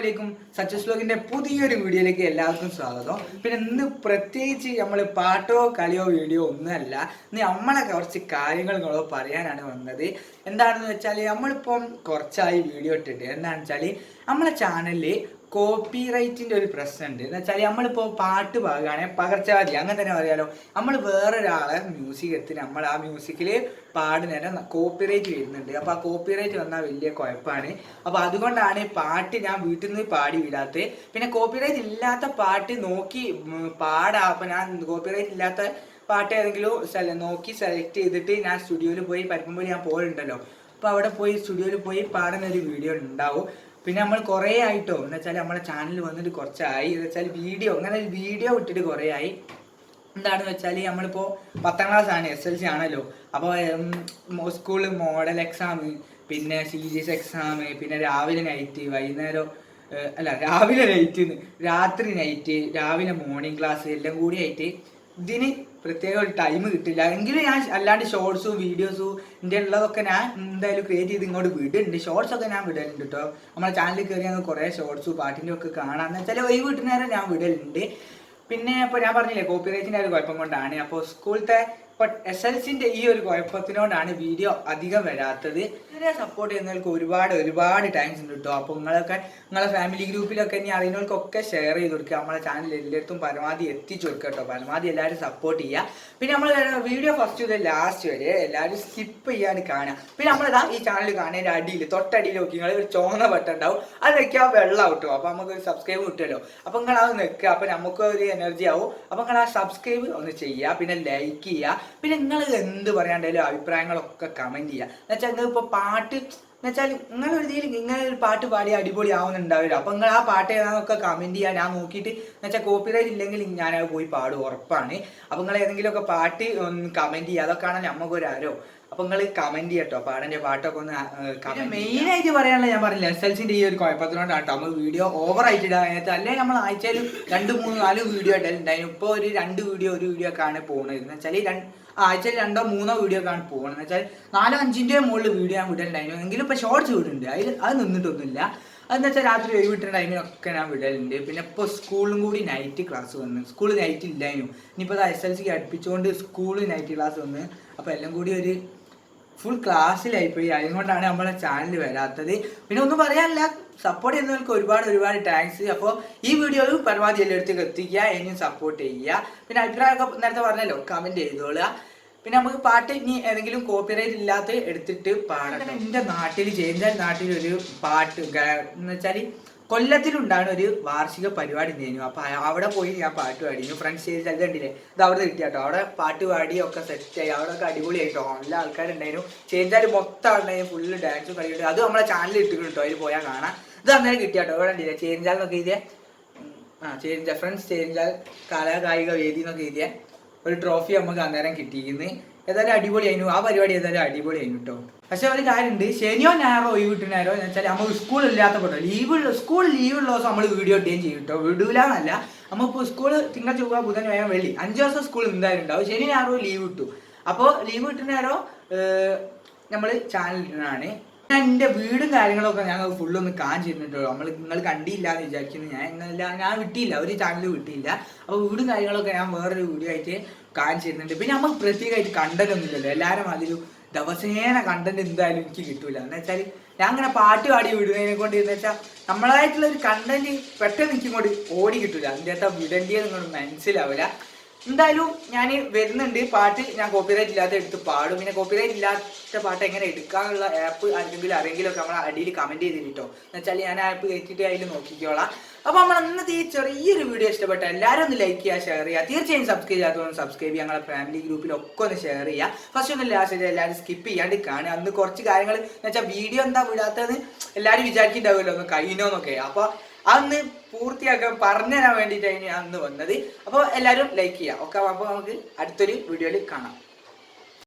വലൈക്കും സച്ചസ് ബ്ലോഗിന്റെ പുതിയൊരു വീഡിയോയിലേക്ക് എല്ലാവർക്കും സ്വാഗതം. പിന്നെ ഇന്ന് പ്രത്യേകിച്ച് നമ്മൾ പാട്ടോ കളിയോ വീഡിയോ ഒന്നുമല്ല. ഇന്ന് നമ്മളെ കുറച്ച് കാര്യങ്ങൾ നിങ്ങളോ പറയാനാണ് വന്നത്. എന്താണെന്ന് വെച്ചാൽ നമ്മളിപ്പം കുറച്ചായി വീഡിയോ ഇട്ടിട്ട്. എന്താണെന്ന് വെച്ചാൽ നമ്മളെ ചാനലിൽ കോപ്പി റൈറ്റിന്റെ ഒരു പ്രശ്നമുണ്ട്. എന്ന് വെച്ചാൽ നമ്മളിപ്പോൾ പാട്ട് പാകുകയാണെങ്കിൽ പകർച്ചവ്യാധി. അങ്ങനെ തന്നെ പറയാലോ. നമ്മൾ വേറൊരാളെ മ്യൂസിക് എത്തി നമ്മൾ ആ മ്യൂസിക്കിൽ പാടുന്നതിന് കോപ്പി റൈറ്റ് വരുന്നുണ്ട്. അപ്പോൾ ആ കോപ്പി റൈറ്റ് വന്നാൽ വലിയ കുഴപ്പമാണ്. അപ്പോൾ അതുകൊണ്ടാണ് പാട്ട് ഞാൻ വീട്ടിൽ നിന്ന് പാടി വിടാത്തത്. പിന്നെ കോപ്പി റൈറ്റ് ഇല്ലാത്ത പാട്ട് നോക്കി പാടാ. അപ്പോൾ ഞാൻ കോപ്പി റൈറ്റ് ഇല്ലാത്ത പാട്ട് ഏതെങ്കിലും നോക്കി സെലക്ട് ചെയ്തിട്ട് ഞാൻ സ്റ്റുഡിയോയിൽ പോയി പരക്കുമ്പോൾ ഞാൻ പോയിട്ടുണ്ടല്ലോ അപ്പോൾ അവിടെ പോയി സ്റ്റുഡിയോയിൽ പോയി പാടുന്ന ഒരു വീഡിയോ ഉണ്ടാവും. പിന്നെ നമ്മൾ കുറേ ആയിട്ടോ എന്ന് വെച്ചാൽ നമ്മളെ ചാനൽ വന്നിട്ട് കുറച്ചായി. എന്ന് വെച്ചാൽ വീഡിയോ അങ്ങനെ വീഡിയോ ഇട്ടിട്ട് കുറേ ആയി എന്താണെന്ന് വെച്ചാൽ നമ്മളിപ്പോൾ പത്താം ക്ലാസ് ആണ് എസ് എൽ സി ആണല്ലോ. അപ്പോൾ സ്കൂളിൽ മോഡൽ എക്സാം പിന്നെ സി ജി എസ് എക്സാം പിന്നെ രാവിലെ നൈറ്റ് വൈകുന്നേരം അല്ല രാവിലെ നൈറ്റ് രാത്രി നൈറ്റ് രാവിലെ മോർണിംഗ് ക്ലാസ് എല്ലാം കൂടി ആയിട്ട് ഇതിന് പ്രത്യേക ഒരു ടൈം കിട്ടില്ല. എങ്കിലും ഞാൻ അല്ലാണ്ട് ഷോർട്സും വീഡിയോസും എന്റെ ഉള്ളതൊക്കെ ഞാൻ എന്തായാലും ക്രിയേറ്റ് ചെയ്ത് ഇങ്ങോട്ട് വിടുന്നുണ്ട്. ഷോർട്സ് ഒക്കെ ഞാൻ വിടലുണ്ട് കേട്ടോ നമ്മളെ ചാനലിൽ കയറി ഞങ്ങൾ കുറേ ഷോർട്സും പാട്ടിന്റെ ഒക്കെ കാണാമെന്ന് വെച്ചാൽ ഒഴിവ് കിട്ടുന്ന നേരം ഞാൻ വിടലുണ്ട്. പിന്നെ ഇപ്പോൾ ഞാൻ പറഞ്ഞില്ലേ കോപ്പി റൈറ്റിന്റെ ഒരു കുഴപ്പം കൊണ്ടാണ്. അപ്പോൾ സ്കൂളത്തെ ഇപ്പോൾ എസ് എൽ സിന്റെ ഈ ഒരു കുഴപ്പത്തിനോടാണ് വീഡിയോ അധികം വരാത്തത്. ഇതിനെ സപ്പോർട്ട് ചെയ്യുന്നവർക്ക് ഒരുപാട് ഒരുപാട് താങ്ക്സ് ഉണ്ട് കേട്ടോ അപ്പോൾ നിങ്ങളൊക്കെ നിങ്ങളെ ഫാമിലി ഗ്രൂപ്പിലൊക്കെ ഇനി അറിയുന്നവർക്കൊക്കെ ഷെയർ ചെയ്ത് കൊടുക്കുക. നമ്മളെ ചാനൽ എല്ലായിടത്തും പരമാവധി എത്തിച്ചു കൊടുക്കുക കേട്ടോ പരമാവധി എല്ലാവരും സപ്പോർട്ട് ചെയ്യുക. പിന്നെ നമ്മൾ വീഡിയോ ഫസ്റ്റ് മുതൽ ലാസ്റ്റ് വരെ എല്ലാവരും സ്കിപ്പ് ചെയ്യാണ്ട് കാണുക. പിന്നെ നമ്മളിതാ ഈ ചാനൽ കാണുന്നതിന്റെ അടിയിൽ തൊട്ടടിയിൽ നോക്കി നിങ്ങൾ ഒരു ചോന്ന ബട്ടൺ ഉണ്ടാവും. അത് വെക്കുക വെള്ളം കിട്ടും അപ്പോൾ നമുക്ക് ഒരു സബ്സ്ക്രൈബ് കിട്ടുമല്ലോ. അപ്പോൾ നിങ്ങൾ അത് നിൽക്കുക. അപ്പോൾ നമുക്ക് ഒരു എനർജി ആവും. അപ്പോൾ നിങ്ങൾ ആ സബ്സ്ക്രൈബ് ഒന്ന് ചെയ്യുക. പിന്നെ ലൈക്ക് ചെയ്യുക. പിന്നെ നിങ്ങൾ എന്ത് പറയാണ്ടായാലും അഭിപ്രായങ്ങളൊക്കെ കമന്റ് ചെയ്യുക. എന്ന് വെച്ചാൽ നിങ്ങൾ ഇപ്പോൾ പാട്ട് എന്ന് വെച്ചാൽ നിങ്ങൾ ഒരു രീതിയിൽ ഇങ്ങനെ ഒരു പാട്ട് പാടി അടിപൊളി ആവുന്നുണ്ടാവില്ല. അപ്പം നിങ്ങൾ ആ പാട്ട് ഏതാണെന്നൊക്കെ കമന്റ് ചെയ്യുക. ഞാൻ നോക്കിയിട്ട് എന്ന് വെച്ചാൽ കോപ്പിറൈറ്റ് ഇല്ലെങ്കിൽ ഞാനത് പോയി പാടും ഉറപ്പാണ്. അപ്പം നിങ്ങൾ ഏതെങ്കിലുമൊക്കെ പാട്ട് ഒന്ന് കമന്റ് ചെയ്യുക. അതൊക്കെയാണ് നമുക്കൊരു ആരോ. അപ്പം നിങ്ങൾ കമന്റ് ചെയ്യട്ടോ പാടന്റെ പാട്ടൊക്കെ ഒന്ന് മെയിൻ ആയിട്ട് പറയാനുള്ള ഞാൻ പറഞ്ഞില്ല എസ് എൽ സിന്റെ ഈ ഒരു കുഴപ്പത്തിനോടാണ് കേട്ടോ നമ്മൾ വീഡിയോ ഓവർ ആയിട്ട് ഇടാൻ അല്ലെങ്കിൽ നമ്മൾ ആഴ്ചയിൽ രണ്ട് മൂന്ന് നാല് വീഡിയോ ഇടലുണ്ടായിരുന്നു. ഇപ്പോൾ ഒരു രണ്ട് വീഡിയോ ഒരു വീഡിയോ ഒക്കെ ആണ് പോകുന്നത് എന്ന് വെച്ചാൽ രണ്ട് ആഴ്ചയിൽ രണ്ടോ മൂന്നോ വീഡിയോ ആണ് പോകുന്നത് എന്ന് വെച്ചാൽ നാലോ അഞ്ചിന്റെ മുകളിൽ വീഡിയോ ഞാൻ വിടലുണ്ടായിരുന്നു. എങ്കിലും ഇപ്പോൾ ഷോർട്സ് വിടുന്നുണ്ട്. അതിൽ അത് നിന്നിട്ടൊന്നുമില്ല. അതെന്ന് വെച്ചാൽ രാത്രി ഒഴിവ് കിട്ടുന്ന ടൈമിനൊക്കെ ഞാൻ വിടലുണ്ട്. പിന്നെ ഇപ്പോൾ സ്കൂളിലും കൂടി നൈറ്റ് ക്ലാസ് വന്ന്. സ്കൂൾ നൈറ്റ് ഇല്ലായിരുന്നു. ഇനിയിപ്പോൾ അത് എസ് എൽ സിക്ക് അടുപ്പിച്ചുകൊണ്ട് സ്കൂൾ നൈറ്റ് ക്ലാസ് വന്ന്. അപ്പോൾ എല്ലാം കൂടി ഒരു ഫുൾ ക്ലാസ്സിലായിപ്പോയി അതുകൊണ്ടാണ് നമ്മളെ ചാനൽ വരാത്തത്. പിന്നെ ഒന്നും പറയാനില്ല. സപ്പോർട്ട് ചെയ്യുന്നവർക്ക് ഒരുപാട് ഒരുപാട് താങ്ക്സ് അപ്പോൾ ഈ വീഡിയോ പരമാവധി എല്ലായിടത്തേക്ക് എത്തിക്കുക. ഇനിയും സപ്പോർട്ട് ചെയ്യുക. പിന്നെ അഭിപ്രായമൊക്കെ നേരത്തെ പറഞ്ഞല്ലോ. കമന്റ് ചെയ്തോളുക. പിന്നെ നമുക്ക് പാട്ട് ഇനി ഏതെങ്കിലും കോപ്പിറൈറ്റ് ഇല്ലാത്ത എടുത്തിട്ട് പാടണം. എന്റെ നാട്ടിൽ ചേഞ്ചാൽ നാട്ടിൽ ഒരു പാട്ട് എന്ന് വെച്ചാൽ കൊല്ലത്തിലുണ്ടാകുന്ന ഒരു വാർഷിക പരിപാടി ഉണ്ടായിരുന്നു അപ്പൊ അവിടെ പോയി ഞാൻ പാട്ട് പാടിയിരുന്നു ഫ്രണ്ട്സ് ചെയ്ത് അത് കണ്ടില്ലേ? ഇത് അവിടെ കിട്ടിയ കേട്ടോ. അവിടെ പാട്ട് പാടി ഒക്കെ സെറ്റായി അവിടെ ഒക്കെ അടിപൊളിയായിട്ടോ. നല്ല ആൾക്കാരുണ്ടായിരുന്നു. ചേഞ്ചാൽ മൊത്തം ആളുണ്ടായിരുന്നു ഫുള്ള് ഡാൻസും കളിയിട്ട് അത് നമ്മളെ ചാനലിൽ ഇട്ടിട്ടുണ്ട് കേട്ടോ. അതിൽ പോയാൽ കാണാം. ഇത് അന്നേരം കിട്ടിയാട്ടോ ഇവിടെ ഉണ്ടല്ലേ ചേഞ്ചാൽ എന്നൊക്കെ എഴുതിയ? ആ ചേഞ്ച ഫ്രണ്ട്സ് ചേഞ്ചാൽ കലാകായിക വേദി എന്നൊക്കെ എഴുതിയ? ഒരു ട്രോഫി നമുക്ക് അന്നേരം കിട്ടിയിരിക്കുന്നു ഏതായാലും അടിപൊളിയായിരുന്നു. ആ പരിപാടി ഏതായാലും അടിപൊളിയായിരുന്നു കേട്ടോ പക്ഷെ ഒരു കാര്യമുണ്ട് ശനിയോ ഞായറോ ഒഴിവ് കിട്ടുന്ന നേരോ എന്ന് വെച്ചാൽ നമ്മൾ സ്കൂൾ ഇല്ലാത്ത കൂട്ടോ ലീവ് സ്കൂൾ ലീവ് ഉള്ള ദിവസം നമ്മൾ വീഡിയോ ഇട്ടുകയും ചെയ്യും കേട്ടോ വിടൂലെന്നല്ല. നമ്മളിപ്പോൾ സ്കൂൾ തിങ്കൾ ചൊവ്വ ബുധൻ വ്യാഴം വെള്ളി. അഞ്ച് ദിവസം സ്കൂൾ എന്തായാലും ഉണ്ടാവും ശനി ഞായറോ ലീവ് കിട്ടും. അപ്പോൾ ലീവ് കിട്ടുന്ന നേരോ നമ്മൾ ചാനൽ ഇടുന്നതാണ്. ഞാൻ എന്റെ വീടും കാര്യങ്ങളൊക്കെ ഞങ്ങൾ ഫുള്ളൊന്ന് കാണിച്ചിരുന്നുണ്ടോ നമ്മൾ നിങ്ങൾ കണ്ടില്ല എന്ന് വിചാരിക്കുന്നു. ഞാൻ ഇങ്ങനെ ഞാൻ വിട്ടില്ല. ഒരു ചാനൽ വിട്ടില്ല. അപ്പോൾ വീടും കാര്യങ്ങളൊക്കെ ഞാൻ വേറൊരു വീഡിയോ ആയിട്ട് കാണിച്ചിരുന്നുണ്ട് പിന്നെ നമ്മൾ പ്രത്യേകമായിട്ട് കണ്ടന്റ് ഒന്നുമില്ലല്ലോ എല്ലാവരും അതിലും ദിവസേന കണ്ടന്റ് എന്തായാലും എനിക്ക് കിട്ടൂല. എന്ന് വെച്ചാൽ ഞാൻ അങ്ങനെ പാട്ട് പാടി വിടുന്നതിനെ കൊണ്ട് എന്ന് വെച്ചാൽ നമ്മളായിട്ടുള്ള ഒരു കണ്ടന്റ് പെട്ടെന്ന് എനിക്ക് ഇങ്ങോട്ട് ഓടി കിട്ടൂല. അതിന്റെ അകത്ത് വിടേണ്ടിയത് നിങ്ങൾ മനസ്സിലാവില്ല എന്തായാലും ഞാൻ വരുന്നുണ്ട്. പാട്ട് ഞാൻ കോപ്പിറൈറ്റ് ഇല്ലാതെ എടുത്ത് പാടും. പിന്നെ കോപ്പിറൈറ്റ് ഇല്ലാത്ത പാട്ട് എങ്ങനെ എടുക്കാനുള്ള ആപ്പ് ആരെങ്കിലും ആരെങ്കിലും ഒക്കെ നമ്മൾ അടിയിൽ കമന്റ് ചെയ്ത് കിട്ടോ എന്നുവെച്ചാൽ ഞാൻ ആപ്പ് കയറ്റിയിട്ട് അതിൽ നോക്കിക്കോളാം. അപ്പോൾ നമ്മൾ അന്നത്തെ ഈ ചെറിയൊരു വീഡിയോ ഇഷ്ടപ്പെട്ട എല്ലാവരും ഒന്ന് ലൈക്ക് ചെയ്യുക ഷെയർ ചെയ്യുക. തീർച്ചയായും സബ്സ്ക്രൈബ് ചെയ്യാത്തവരും സബ്സ്ക്രൈബ് ചെയ്യുക. ഞങ്ങളുടെ ഫാമിലി ഗ്രൂപ്പിലൊക്കെ ഒന്ന് ഷെയർ ചെയ്യുക. ഫസ്റ്റ് ഒന്ന് ലാസ്റ്റ് എല്ലാവരും സ്കിപ്പ് ചെയ്യാണ്ട് കാണുക. അന്ന് കുറച്ച് കാര്യങ്ങൾ എന്ന് വെച്ചാൽ വീഡിയോ എന്താ വിടാത്തത് എല്ലാവരും വിചാരിക്കുന്നുണ്ടാവുമല്ലോ ഒന്ന് കഴിഞ്ഞോന്നൊക്കെ അപ്പോൾ അന്ന് പൂർത്തിയാക്കാൻ പറഞ്ഞു തരാൻ വേണ്ടിയിട്ടാണ് അന്ന് വന്നത്. അപ്പോൾ എല്ലാവരും ലൈക്ക് ചെയ്യുക. ഓക്കെ അപ്പോൾ നമുക്ക് അടുത്തൊരു വീഡിയോയിൽ കാണാം.